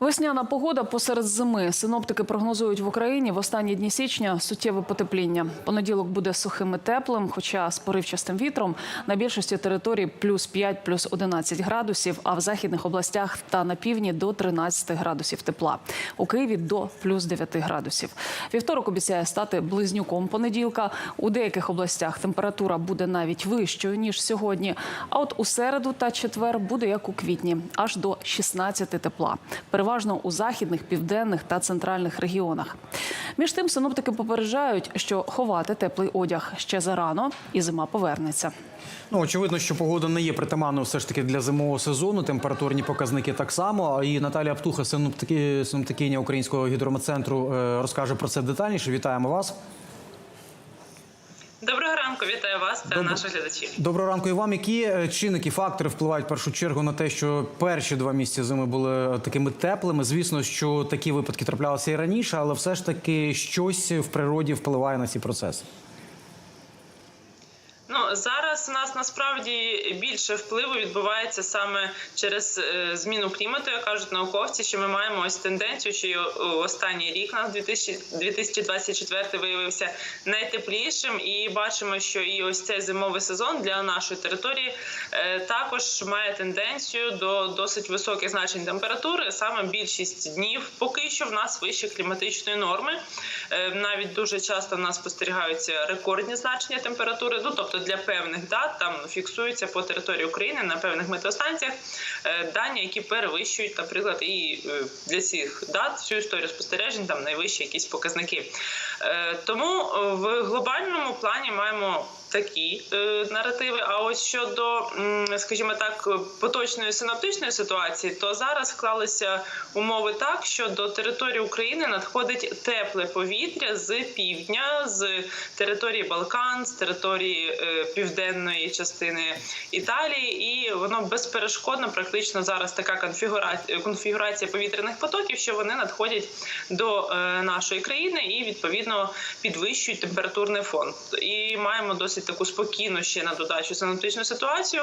Весняна погода посеред зими. Синоптики прогнозують в Україні в останні дні січня суттєве потепління. Понеділок буде сухим і теплим, хоча з поривчастим вітром на більшості територій плюс 5, плюс 11 градусів, а в західних областях та на півдні до 13 градусів тепла. У Києві до плюс 9 градусів. Вівторок обіцяє стати близнюком понеділка. У деяких областях температура буде навіть вищою ніж сьогодні. А от у середу та четвер буде як у квітні, аж до 16 тепла. Переважно у західних, південних та центральних регіонах. Між тим синоптики попереджають, що ховати теплий одяг ще зарано, і зима повернеться. Ну, очевидно, що погода не є притаманною все ж таки для зимового сезону. Температурні показники так само. І Наталія Птуха, синоптики, синоптикиня Українського гідрометцентру, е, розкаже про це детальніше. Вітаємо вас. Ранку, вітаю вас та Добр... наших глядачів. Доброго ранку і вам. Які е, чинники, фактори впливають в першу чергу на те, що перші два місяці зими були такими теплими? Звісно, що такі випадки траплялися і раніше, але все ж таки щось в природі впливає на ці процеси. У нас насправді більше впливу відбувається саме через е, зміну клімату, як кажуть науковці. Що ми маємо ось тенденцію, що останній рік нас 2000 2024 виявився найтеплішим, і бачимо, що і ось цей зимовий сезон для нашої території е, також має тенденцію до досить високих значень температури. Саме більшість днів поки що в нас вище кліматичної норми. Е, Навіть дуже часто в нас спостерігаються рекордні значення температури. Ну тобто для певних дат там фіксуються по території України на певних метеостанціях е, дані, які перевищують, наприклад, і е, для цих дат всю історію спостережень там найвищі якісь показники. Е, Тому в глобальному плані маємо такі е, наративи. А ось щодо, скажімо так, поточної синоптичної ситуації, то зараз склалися умови так, що до території України надходить тепле повітря з півдня, з території Балкан, з території е, південної частини Італії, і воно безперешкодно практично зараз така конфігурація, конфігурація повітряних потоків, що вони надходять до е, нашої країни і відповідно підвищують температурний фон. І маємо досить таку спокійну ще на додачу синоптичну ситуацію.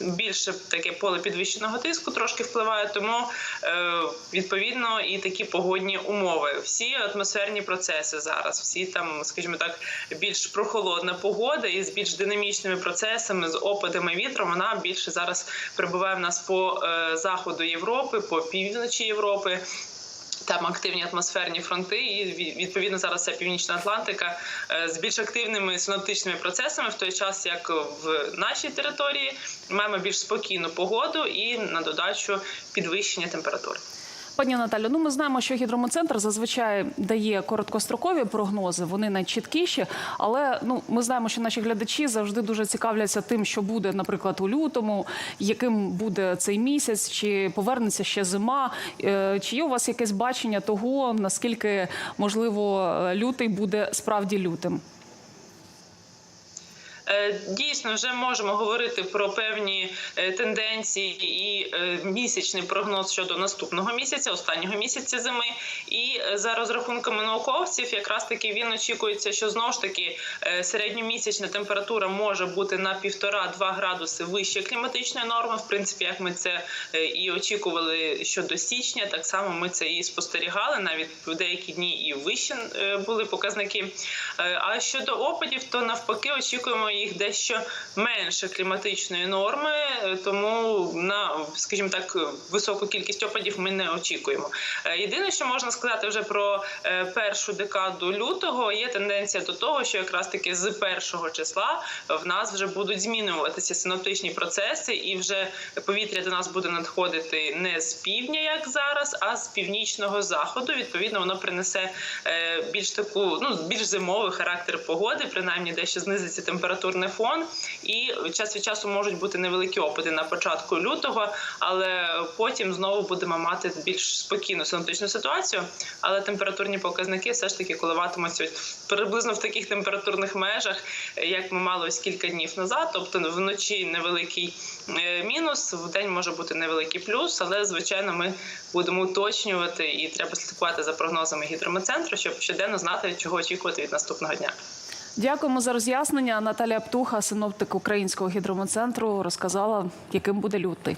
Більше таке поле підвищеного тиску трошки впливає, тому е, відповідно і такі погодні умови. Всі атмосферні процеси зараз, всі там, скажімо так, більш прохолодна погода із більш динамічними процесами, з опадами вітром. Вона більше зараз перебуває в нас по е, заходу Європи, по півночі Європи. Там активні атмосферні фронти, і відповідно зараз ця північна Атлантика е, з більш активними синоптичними процесами, в той час як в нашій території маємо більш спокійну погоду і на додачу підвищення температури. Пані Наталю, ну ми знаємо, що гідрометцентр зазвичай дає короткострокові прогнози. Вони найчіткіші, але ну ми знаємо, що наші глядачі завжди дуже цікавляться тим, що буде, наприклад, у лютому, яким буде цей місяць, чи повернеться ще зима. Е, Чи є у вас якесь бачення того, наскільки можливо лютий буде справді лютим? Е, Дійсно, вже можемо говорити про певні е, тенденції і е, місячний прогноз щодо наступного місяця, останнього місяця зими. І за розрахунками науковців, якраз таки він очікується, що знову ж таки середньомісячна температура може бути на 1,5-2 градуси вище кліматичної норми. В принципі, як ми це і очікували щодо січня, так само ми це і спостерігали. Навіть в деякі дні і вище були показники. А щодо опадів, то навпаки очікуємо їх дещо менше кліматичної норми, е, тому на, скажімо так, високу кількість опадів ми не очікуємо. Е, Єдине, що можна сказати вже про е, першу декаду лютого, є тенденція до того, що якраз таки з першого числа в нас вже будуть змінюватися синоптичні процеси, і вже повітря до нас буде надходити не з півдня, як зараз, а з північного заходу. Відповідно, воно принесе більш таку, ну більш зимовий характер погоди, принаймні дещо знизиться температурний фон, і час від часу можуть бути невеликі опади на початку лютого, але потім знову будемо мати більш спокійну синоптичну ситуацію. Але температурні показники все ж таки коливатимуться приблизно в таких температурних межах, як ми мали ось кілька днів назад. Тобто вночі невеликий е, мінус, в день може бути невеликий плюс, але звичайно ми будемо уточнювати і треба слідкувати за прогнозами гідрометцентру, щоб щоденно знати, чого очікувати від наступного дня. Дякуємо за роз'яснення. Наталія Птуха, синоптик Українського гідрометцентру, розказала, яким буде лютий.